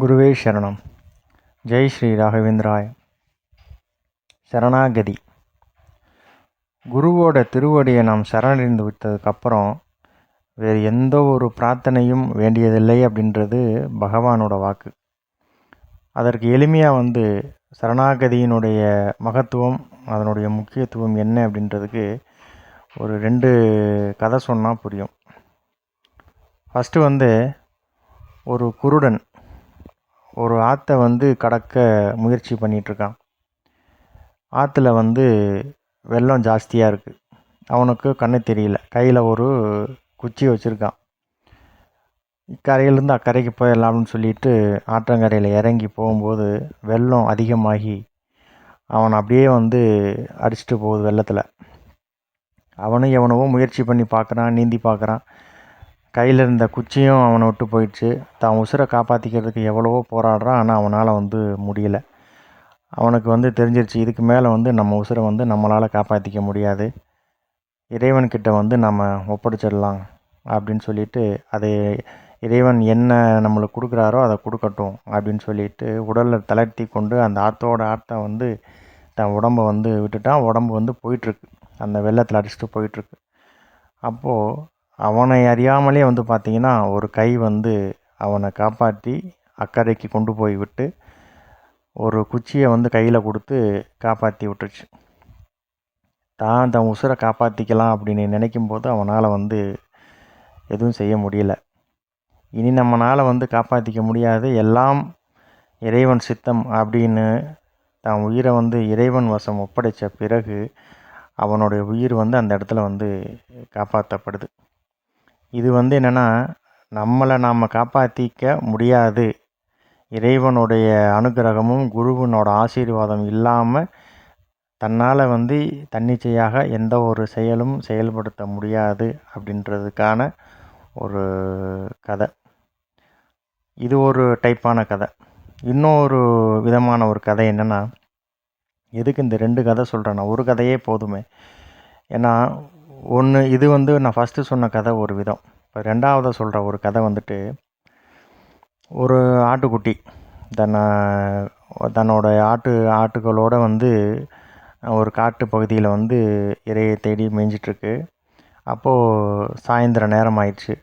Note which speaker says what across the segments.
Speaker 1: குருவே சரணம். ஜெய் ஸ்ரீ ராகவேந்திராய. சரணாகதி. குருவோட திருவடியை நாம் சரணடைந்து விட்டதுக்கப்புறம் வேறு எந்த ஒரு பிரார்த்தனையும் வேண்டியதில்லை அப்படின்றது பகவானோட வாக்கு. அதற்கு எளிமையாக வந்து சரணாகதியினுடைய மகத்துவம் அதனுடைய முக்கியத்துவம் என்ன அப்படின்றதுக்கு ஒரு ரெண்டு கதை சொன்னால் புரியும். ஃபஸ்ட்டு வந்து ஒரு குருடன் ஒரு ஆற்றை வந்து கடக்க முயற்சி பண்ணிகிட்ருக்கான் ஆற்றுல வந்து வெள்ளம் ஜாஸ்தியாக இருக்குது அவனுக்கு கண்ணு தெரியல. கையில் ஒரு குச்சி வச்சுருக்கான். இக்கரையிலேருந்து அக்கறைக்கு போயிடலாம்னு சொல்லிட்டு ஆற்றங்கரையில் இறங்கி போகும்போது வெள்ளம் அதிகமாகி அவன் அப்படியே வந்து அடிச்சிட்டு போகுது வெள்ளத்தில். அவனும் எவனவோ முயற்சி பண்ணி பார்க்குறான் நீந்தி பார்க்குறான். கையில் இருந்த குச்சியும் அவனை விட்டு போயிடுச்சு. தான் உசுரை காப்பாற்றிக்கிறதுக்கு எவ்வளவோ போராடுறான். ஆனால் அவனால் வந்து முடியல. அவனுக்கு வந்து தெரிஞ்சிருச்சு இதுக்கு மேலே வந்து நம்ம உசுரை வந்து நம்மளால் காப்பாற்றிக்க முடியாது. இறைவன்கிட்ட வந்து நம்ம ஒப்படைச்சிடலாம் அப்படின்னு சொல்லிட்டு அதை இறைவன் என்ன நம்மளுக்கு கொடுக்குறாரோ அதை கொடுக்கட்டும் அப்படின்னு சொல்லிட்டு உடலில் தளர்த்தி கொண்டு அந்த ஆற்றோட ஆற்றை வந்து தன் உடம்பை வந்து விட்டுட்டான். உடம்பு வந்து போயிட்டுருக்கு. அந்த வெள்ளத்தில் அடிச்சுட்டு போயிட்டுருக்கு. அப்போது அவனை அறியாமலே வந்து பார்த்திங்கன்னா ஒரு கை வந்து அவனை காப்பாற்றி அக்கறைக்கு கொண்டு போய் விட்டு ஒரு குச்சியை வந்து கையில் கொடுத்து காப்பாற்றி விட்டுருச்சு. தான் தன் உசுரை காப்பாற்றிக்கலாம் அப்படின்னு நினைக்கும் போது அவனால் வந்து எதுவும் செய்ய முடியல. இனி நம்மளால் வந்து காப்பாற்றிக்க முடியாது. எல்லாம் இறைவன் சித்தம் அப்படின்னு தான் உயிரை வந்து இறைவன் வசம் ஒப்படைத்த பிறகு அவனுடைய உயிர் வந்து அந்த இடத்துல வந்து காப்பாற்றப்படுது இது வந்து என்னென்னா நம்மளை நாம் காப்பாற்றிக்க முடியாது. இறைவனுடைய அனுகிரகமும் குருவனோட ஆசீர்வாதம் இல்லாமல் தன்னால் வந்து தன்னிச்சையாக எந்த ஒரு செயலும் செயல்படுத்த முடியாது அப்படின்றதுக்கான ஒரு கதை. இது ஒரு டைப்பான கதை. இன்னொரு விதமான ஒரு கதை என்னென்னா எதுக்கு இந்த ரெண்டு கதை சொல்கிறேன்னா ஒரு கதையே போதுமே. ஏன்னா ஒன்று இது வந்து நான் ஃபஸ்ட்டு சொன்ன கதை ஒரு விதம். இப்போ ரெண்டாவதாக சொல்கிற ஒரு கதை வந்துட்டு ஒரு ஆட்டுக்குட்டி தன்னை தன்னோட ஆட்டு ஆட்டுகளோடு வந்து ஒரு காட்டு பகுதியில் வந்து இறையை தேடி மேய்ஞ்சிட்ருக்கு. அப்போது சாயந்தர நேரம் ஆயிடுச்சு.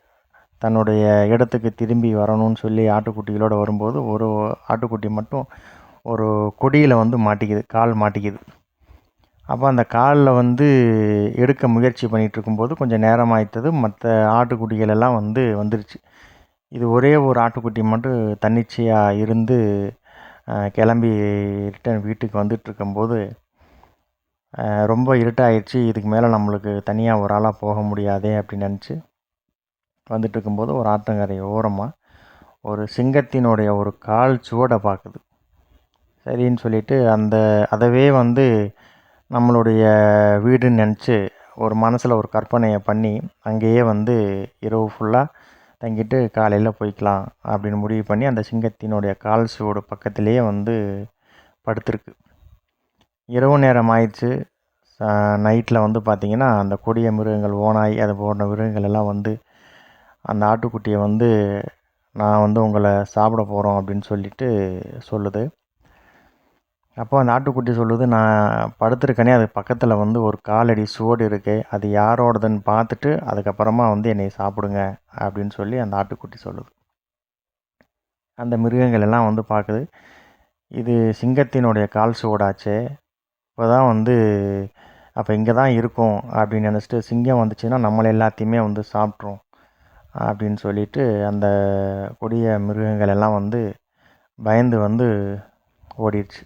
Speaker 1: தன்னுடைய இடத்துக்கு திரும்பி வரணும்னு சொல்லி ஆட்டுக்குட்டிகளோடு வரும்போது ஒரு ஆட்டுக்குட்டி மட்டும் ஒரு கொடியில் வந்து மாட்டிக்குது கால் மாட்டிக்குது. அப்போ அந்த காலில் வந்து எடுக்க முயற்சி பண்ணிகிட்ருக்கும்போது கொஞ்சம் நேரம் ஆயிட்டது மற்ற ஆட்டுக்குட்டிகள் எல்லாம் வந்து வந்துருச்சு. இது ஒரே ஒரு ஆட்டுக்குட்டி மட்டும் தன்னிச்சையாக இருந்து கிளம்பி ரிட்டன் வீட்டுக்கு வந்துட்டுருக்கும்போது ரொம்ப இருட்டாயிடுச்சு இதுக்கு மேலே நம்மளுக்கு தனியாக ஒரு ஆளாக போக முடியாதே அப்படின்னு நினச்சி வந்துட்டுருக்கும்போது ஒரு ஆற்றங்கரை ஓரமாக ஒரு சிங்கத்தினுடைய ஒரு கால் சுவடை பார்க்குது சரின்னு சொல்லிவிட்டு அந்த அதவே வந்து நம்மளுடைய வீடுன்னு நினச்சி ஒரு மனசில் ஒரு கற்பனையை பண்ணி அங்கேயே வந்து இரவு ஃபுல்லாக தங்கிட்டு காலையில் போய்க்கலாம் அப்படின்னு முடிவு பண்ணி அந்த சிங்கத்தினுடைய கால் சுவடு பக்கத்துலேயே வந்து படுத்துருக்கு. இரவு நேரம் ஆயிடுச்சு. நைட்டில் வந்து பார்த்திங்கன்னா அந்த கொடிய மிருகங்கள் ஓனாய் அது போன்ற மிருகங்கள் எல்லாம் வந்து அந்த ஆட்டுக்குட்டியை வந்து நான் வந்து உங்களை சாப்பிட போகிறோம் அப்படின்னு சொல்லிட்டு சொல்லுது. அப்போ அந்த ஆட்டுக்குட்டி சொல்லுது நான் படுத்திருக்கேனே அது பக்கத்தில் வந்து ஒரு காலடி சுவடு இருக்குது அது யாரோடதுன்னு பார்த்துட்டு அதுக்கப்புறமா வந்து என்னை சாப்பிடுங்க அப்படின்னு சொல்லி அந்த ஆட்டுக்குட்டி சொல்லுது. அந்த மிருகங்கள் எல்லாம் வந்து பார்க்குது இது சிங்கத்தினுடைய கால் சுவடாச்சு இப்போ தான் வந்து அப்போ இங்கே தான் இருக்கும் அப்படின்னு நினச்சிட்டு சிங்கம் வந்துச்சுன்னா நம்மளை எல்லாத்தையுமே வந்து சாப்பிட்ரும் அப்படின்னு சொல்லிட்டு அந்த கொடிய மிருகங்கள் எல்லாம் வந்து பயந்து வந்து ஓடிடுச்சு.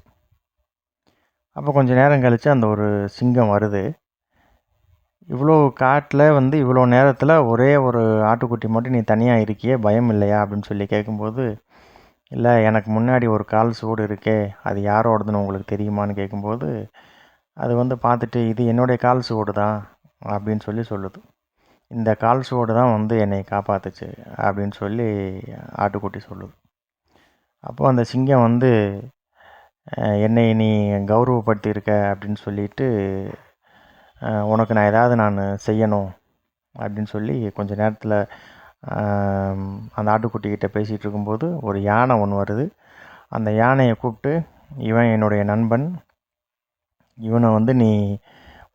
Speaker 1: அப்போ கொஞ்சம் நேரம் கழித்து அந்த ஒரு சிங்கம் வருது. இவ்வளோ காட்டில் வந்து இவ்வளோ நேரத்தில் ஒரே ஒரு ஆட்டுக்குட்டி மட்டும் நீ தனியாக இருக்கியே பயம் இல்லையா? அப்படின்னு சொல்லி கேட்கும்போது இல்லை எனக்கு முன்னாடி ஒரு கால் சூடு இருக்கே அது யாரோடதுன்னு உங்களுக்கு தெரியுமான்னு கேட்கும்போது அது வந்து பார்த்துட்டு இது என்னுடைய கால் சூடு தான் அப்படின்னு சொல்லி சொல்லுது. இந்த கால் சூடு தான் வந்து என்னை காப்பாற்றுச்சு அப்படின்னு சொல்லி ஆட்டுக்குட்டி சொல்லுது. அப்போது அந்த சிங்கம் வந்து என்னை நீ கௌரவப்படுத்தியிருக்க அப்படின்னு சொல்லிட்டு உனக்கு நான் ஏதாவது நான் செய்யணும் அப்படின்னு சொல்லி கொஞ்ச நேரத்தில் அந்த ஆட்டுக்குட்டிக்கிட்ட பேசிகிட்டு இருக்கும்போது ஒரு யானை ஒன்று வருது. அந்த யானையை கூப்பிட்டு இவன் என்னுடைய நண்பன். இவனை வந்து நீ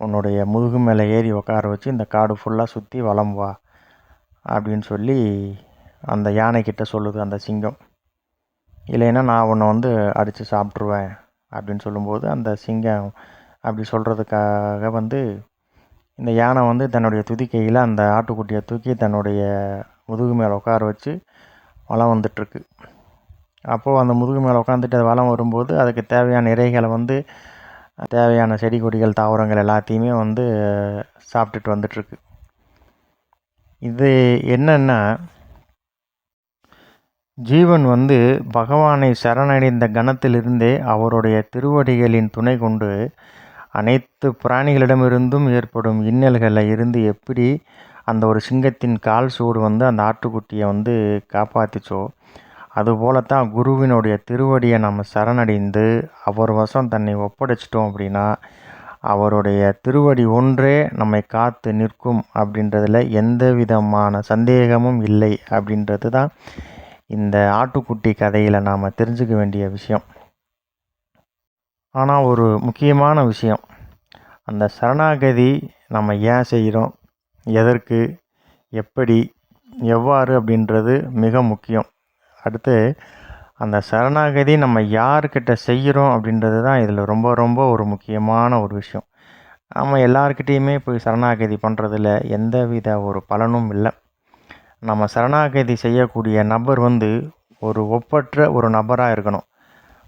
Speaker 1: உன்னுடைய முதுகு மேலே ஏறி உட்கார வச்சு இந்த காடு ஃபுல்லாக சுற்றி வளம்புவா வா அப்படின்னு சொல்லி அந்த யானைக்கிட்ட சொல்லுது அந்த சிங்கம். இல்லைன்னா நான் உன்னை வந்து அடித்து சாப்பிட்ருவேன் அப்படின்னு சொல்லும்போது அந்த சிங்கம் அப்படி சொல்கிறதுக்காக வந்து இந்த யானை வந்து தன்னுடைய துதிக்கையில் அந்த ஆட்டுக்குட்டியை தூக்கி தன்னுடைய முதுகு மேலே உட்கார வச்சு வலம் வந்துட்டுருக்கு. அப்போது அந்த முதுகு மேலே உட்காந்துட்டு அது வலம் வரும்போது அதுக்கு தேவையான இறைகளை வந்து தேவையான செடி கொடிகள் தாவரங்கள் எல்லாத்தையுமே வந்து சாப்பிட்டுட்டு வந்துட்டுருக்கு. இது என்னென்னா ஜீவன் வந்து பகவானை சரணடைந்த கணத்திலிருந்தே அவருடைய திருவடிகளின் துணை கொண்டு அனைத்து பிராணிகளிடமிருந்தும் ஏற்படும் இன்னல்களை இருந்து எப்படி அந்த ஒரு சிங்கத்தின் கால் சூடு வந்து அந்த ஆட்டுக்குட்டியை வந்து காப்பாற்றிச்சோ அதுபோலத்தான் குருவினுடைய திருவடியை நம்ம சரணடைந்து அவர் வசம் தன்னை ஒப்படைச்சிட்டோம் அப்படின்னா அவருடைய திருவடி ஒன்றே நம்மை காத்து நிற்கும் அப்படின்றதுல எந்த விதமான சந்தேகமும் இல்லை அப்படின்றது தான் இந்த ஆட்டுக்குட்டி கதையில் நாம் தெரிஞ்சுக்க வேண்டிய விஷயம். ஆனால் ஒரு முக்கியமான விஷயம். அந்த சரணாகதி நம்ம ஏன் செய்கிறோம்? எதற்கு? எப்படி? எவ்வாறு? அப்படின்றது மிக முக்கியம். அடுத்து அந்த சரணாகதி நம்ம யார்கிட்ட செய்கிறோம் அப்படின்றது தான் இதில் ரொம்ப ரொம்ப ஒரு முக்கியமான ஒரு விஷயம். நம்ம எல்லார்கிட்டேயுமே போய் சரணாகதி பண்ணுறதுல எந்தவித ஒரு பலனும் இல்லை. நம்ம சரணாகதி செய்யக்கூடிய நபர் வந்து ஒரு ஒப்பற்ற ஒரு நபராக இருக்கணும்.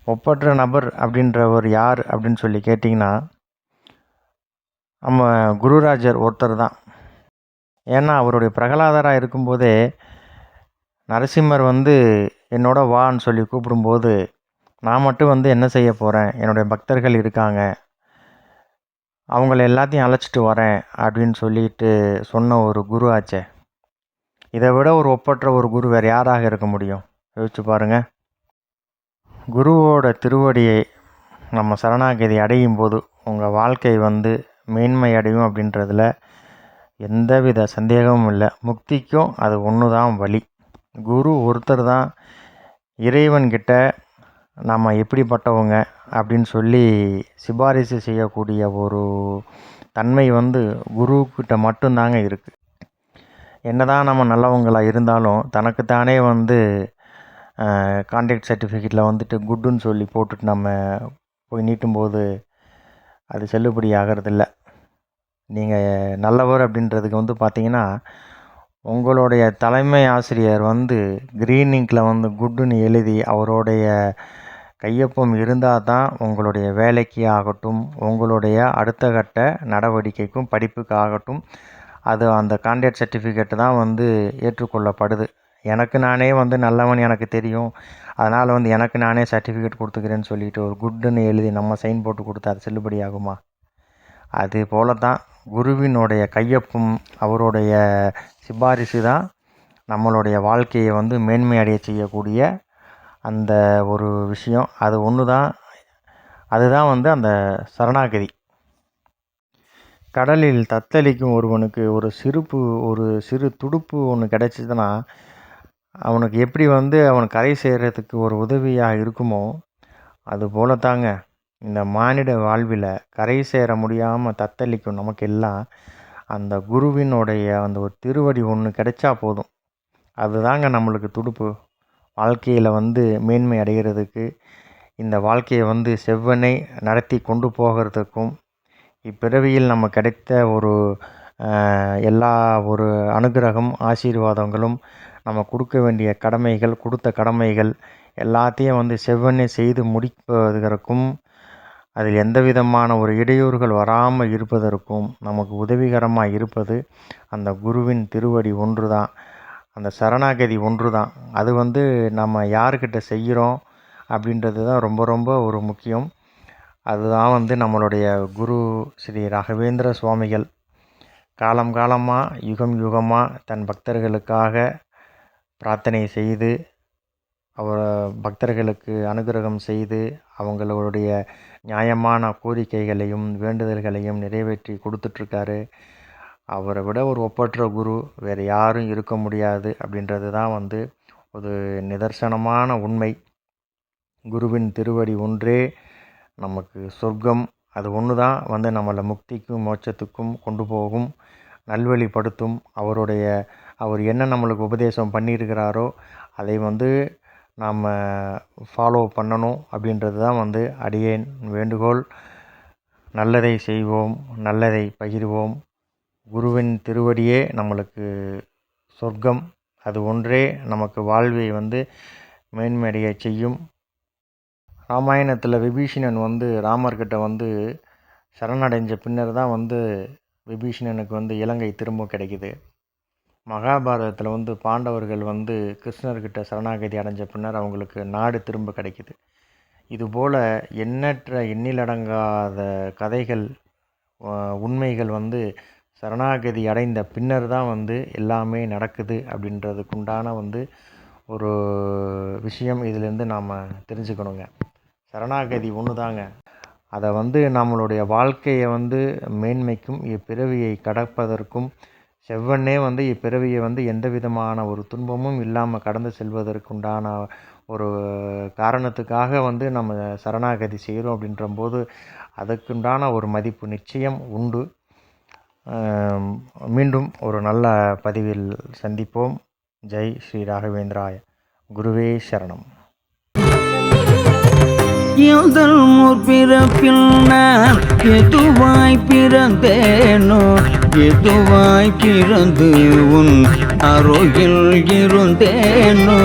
Speaker 1: ஒப்பற்ற நபர் அப்படின்றவர் யார் அப்படின்னு சொல்லி கேட்டிங்கன்னா நம்ம குருராஜர் ஒருத்தர் தான். ஏன்னா அவருடைய பிரகலாதராக இருக்கும்போதே நரசிம்மர் வந்து என்னோட வான்னு சொல்லி கூப்பிடும்போது நான் மட்டும் வந்து என்ன செய்ய போகிறேன் என்னுடைய பக்தர்கள் இருக்காங்க. அவங்கள எல்லாத்தையும் அழைச்சிட்டு வரேன் அப்படின்னு சொல்லிட்டு சொன்ன ஒரு குரு ஆச்சே. இதை விட ஒரு ஒப்பற்ற ஒரு குரு வேறு யாராக இருக்க முடியும்? யோசிச்சு பாருங்கள் குருவோட திருவடியை நம்ம சரணாகதி அடையும் போது உங்கள் வாழ்க்கை வந்து மேன்மை அடையும் அப்படின்றதுல எந்தவித சந்தேகமும் இல்லை. முக்திக்கும் அது ஒன்று தான் வழி குரு ஒருத்தர் தான் இறைவன்கிட்ட நம்ம எப்படிப்பட்டவங்க அப்படின்னு சொல்லி சிபாரிசு செய்யக்கூடிய ஒரு தன்மை வந்து குருக்கிட்ட மட்டும்தாங்க இருக்குது என்னதான் நம்ம நல்லவங்களாக இருந்தாலும் தனக்குத்தானே வந்து கான்டாக்ட் சர்டிஃபிகேட்டில் வந்துட்டு குட்டுன்னு சொல்லி போட்டுட்டு நம்ம போய் நீட்டும்போது அது செல்லுபடி ஆகிறதில்ல. நீங்கள் நல்லவர் அப்படின்றதுக்கு வந்து பார்த்தீங்கன்னா உங்களுடைய தலைமை ஆசிரியர் வந்து க்ரீன் இங்கில் வந்து குட்டுன்னு எழுதி அவருடைய கையொப்பம் இருந்தால் தான் உங்களுடைய வேலைக்கு ஆகட்டும் உங்களுடைய அடுத்த கட்ட நடவடிக்கைக்கும் படிப்புக்கு ஆகட்டும் அது அந்த கான்டாக்ட் சர்டிஃபிகேட்டு தான் வந்து ஏற்றுக்கொள்ளப்படுது. எனக்கு நானே வந்து நல்லவன் எனக்கு தெரியும். அதனால் வந்து எனக்கு நானே சர்டிஃபிகேட் கொடுத்துக்கிறேன்னு சொல்லிட்டு ஒரு குட்டுன்னு எழுதி நம்ம சைன் போட்டு கொடுத்தா அது செல்லுபடி ஆகுமா அது போல தான் குருவினுடைய கையொப்பம் அவருடைய சிபாரிசு தான் நம்மளுடைய வாழ்க்கையை வந்து மேன்மை அடைய செய்யக்கூடிய அந்த ஒரு விஷயம். அது ஒன்று தான் அதுதான் வந்து அந்த சரணாகதி. கடலில் தத்தளிக்கும் ஒருவனுக்கு ஒரு சிறுப்பு ஒரு சிறு துடுப்பு ஒன்று கிடைச்சிதுன்னா அவனுக்கு எப்படி வந்து அவன் கரை சேர்கிறதுக்கு ஒரு உதவியாக இருக்குமோ அது போல தாங்க இந்த மானிட வாழ்வில் கரை சேர முடியாமல் தத்தளிக்கும் நமக்கு எல்லாம் அந்த குருவினுடைய அந்த ஒரு திருவடி ஒன்று கிடைச்சா போதும். அதுதாங்க நம்மளுக்கு துடுப்பு. வாழ்க்கையில் வந்து மேன்மை அடைகிறதுக்கு இந்த வாழ்க்கையை வந்து செவ்வனை நடத்தி கொண்டு போகிறதுக்கும் இப்பிறவியில் நம்ம கிடைத்த ஒரு எல்லா ஒரு அனுகிரகம் ஆசீர்வாதங்களும் நம்ம கொடுக்க வேண்டிய கடமைகள் கொடுத்த கடமைகள் எல்லாத்தையும் வந்து செவ்வனே செய்து முடிப்பதற்கும் அதில் எந்த விதமான ஒரு இடையூறுகள் வராமல் இருப்பதற்கும் நமக்கு உதவிகரமாக இருப்பது அந்த குருவின் திருவடி ஒன்று தான் அந்த சரணாகதி ஒன்று தான் அது வந்து நம்ம யாருக்கிட்ட செய்கிறோம் அப்படின்றது தான் ரொம்ப ரொம்ப ஒரு முக்கியம். அதுதான் வந்து நம்மளுடைய குரு ஸ்ரீ ராகவேந்திர சுவாமிகள். காலம் காலமாக யுகம் யுகமாக தன் பக்தர்களுக்காக பிரார்த்தனை செய்து அவர் பக்தர்களுக்கு அனுகிரகம் செய்து அவங்களுடைய நியாயமான கோரிக்கைகளையும் வேண்டுதல்களையும் நிறைவேற்றி கொடுத்துட்ருக்காரு. அவரை விட ஒரு ஒப்பற்ற குரு வேறு யாரும் இருக்க முடியாது அப்படின்றது தான் வந்து ஒரு நிதர்சனமான உண்மை. குருவின் திருவடி ஒன்றே நமக்கு சொர்க்கம் அது ஒன்று தான் வந்து நம்மளை முக்திக்கும் மோட்சத்துக்கும் கொண்டு போகும் நல்வழிப்படுத்தும். அவருடைய அவர் என்ன நம்மளுக்கு உபதேசம் பண்ணியிருக்கிறாரோ அதை வந்து நாம் ஃபாலோ பண்ணணும் அப்படின்றது தான் வந்து அடியேன் வேண்டுகோள். நல்லதை செய்வோம் நல்லதை பகிர்வோம். குருவின் திருவடியே நம்மளுக்கு சொர்க்கம். அது ஒன்றே நமக்கு வாழ்வை வந்து மேன்மையடைய செய்யும். ராமாயணத்தில் விபீஷணன் வந்து ராமர்கிட்ட வந்து சரணடைஞ்ச பின்னர் தான் வந்து விபீஷணனுக்கு வந்து இலங்கை திரும்ப கிடைக்குது. மகாபாரதத்தில் வந்து பாண்டவர்கள் வந்து கிருஷ்ணர்கிட்ட சரணாகதி அடைஞ்ச பின்னர் அவங்களுக்கு நாடு திரும்ப கிடைக்குது. இதுபோல் எண்ணற்ற எண்ணிலடங்காத கதைகள் உண்மைகள் வந்து சரணாகதி அடைந்த பின்னர் தான் வந்து எல்லாமே நடக்குது அப்படின்றதுக்குண்டான வந்து ஒரு விஷயம் இதிலேருந்து நாம் தெரிஞ்சுக்கணுங்க. சரணாகதி ஒன்று தாங்க அதை வந்து நம்மளுடைய வாழ்க்கையை வந்து மேன்மைக்கும் இப்பிறவியை கடப்பதற்கும் செவ்வனே வந்து இப்பிறவியை வந்து எந்த விதமான ஒரு துன்பமும் இல்லாமல் கடந்து செல்வதற்குண்டான ஒரு காரணத்துக்காக வந்து நம்ம சரணாகதி செய்கிறோம் அப்படின்றபோது அதுக்குண்டான ஒரு மதிப்பு நிச்சயம் உண்டு. மீண்டும் ஒரு நல்ல பதிவில் சந்திப்போம். ஜெய் ஸ்ரீ ராகவேந்திராய. குருவே சரணம்.
Speaker 2: எந்தல் முற்பிறப்பில் நான் எதுவாய் பிறந்தேனோ? எதுவாய் பிறந்து உன் அருகில் இருந்தேனோ?